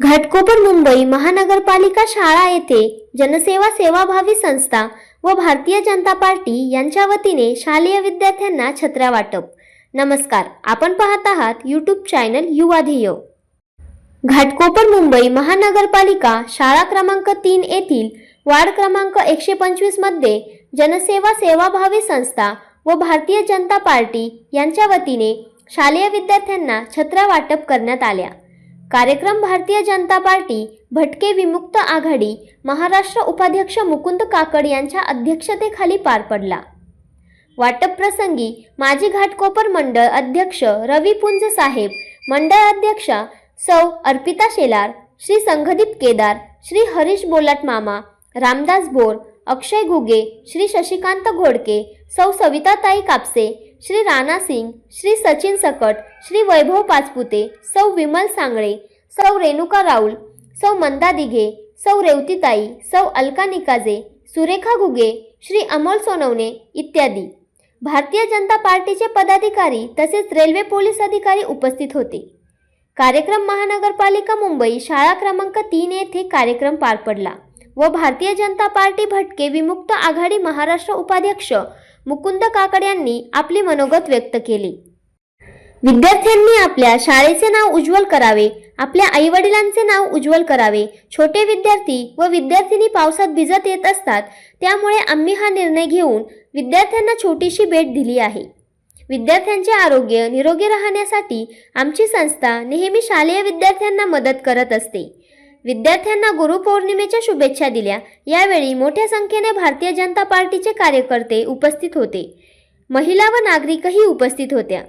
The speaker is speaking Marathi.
घाटकोपर मुंबई महानगरपालिका शाळा येथे जनसेवा सेवाभावी संस्था व भारतीय जनता पार्टी यांच्या वतीने शालेय विद्यार्थ्यांना छत्र्या वाटप. नमस्कार आपण पाहत आहात यूट्यूब चॅनल युवा ध्येय. घाटकोपर मुंबई महानगरपालिका शाळा क्रमांक तीन येथील वार्ड क्रमांक एकशे पंचवीसमध्ये जनसेवा सेवाभावी संस्था व भारतीय जनता पार्टी यांच्या वतीने शालेय विद्यार्थ्यांना छत्र्या वाटप करण्यात आल्या. कार्यक्रम भारतीय जनता पार्टी भटके विमुक्त आघाडी महाराष्ट्र उपाध्यक्ष मुकुंद काकड यांच्या अध्यक्षतेखाली पार पडला. वाटप प्रसंगी माजी घाटकोपर मंडळ अध्यक्ष रवी पुंज साहेब मंडळ अध्यक्षा सौ अर्पिता शेलार श्री संघदीप केदार श्री हरीश बोलाट मामा रामदास बोर अक्षय घुगे श्री शशिकांत घोडके सौ सविताताई कापसे श्री राणा सिंग श्री सचिन सकट श्री वैभव पाचपुते सौ विमल सांगळे सौ रेणुका राऊल सौ मंदा दिघे सौ रेवतीताई सौ अलका निकाजे सुरेखा घुगे श्री अमोल सोनवणे इत्यादी. भारतीय जनता पार्टीचे पदाधिकारी तसेच रेल्वे पोलीस अधिकारी उपस्थित होते. कार्यक्रम महानगरपालिका मुंबई शाळा क्रमांक तीन येथे कार्यक्रम पार पडला व भारतीय जनता पार्टी भटके विमुक्त आघाडी महाराष्ट्र उपाध्यक्ष मुकुंद काकड यांनी आपली मनोगत व्यक्त केले. विद्यार्थ्यांनी आपल्या शाळेचे नाव उज्ज्वल करावे आपल्या आईवडिलांचे नाव उज्ज्वल करावे. छोटे विद्यार्थी व विद्यार्थिनी पावसात भिजत येत असतात त्यामुळे आम्ही हा निर्णय घेऊन विद्यार्थ्यांना छोटीशी भेट दिली आहे. विद्यार्थ्यांचे आरोग्य निरोगी राहण्यासाठी आमची संस्था नेहमी शालेय विद्यार्थ्यांना मदत करत असते. विद्यार्थ्यांना गुरुपौर्णिमेच्या शुभेच्छा दिल्या. यावेळी मोठ्या संख्येने भारतीय जनता पार्टीचे कार्यकर्ते उपस्थित होते. महिला व नागरिकही उपस्थित होत्या.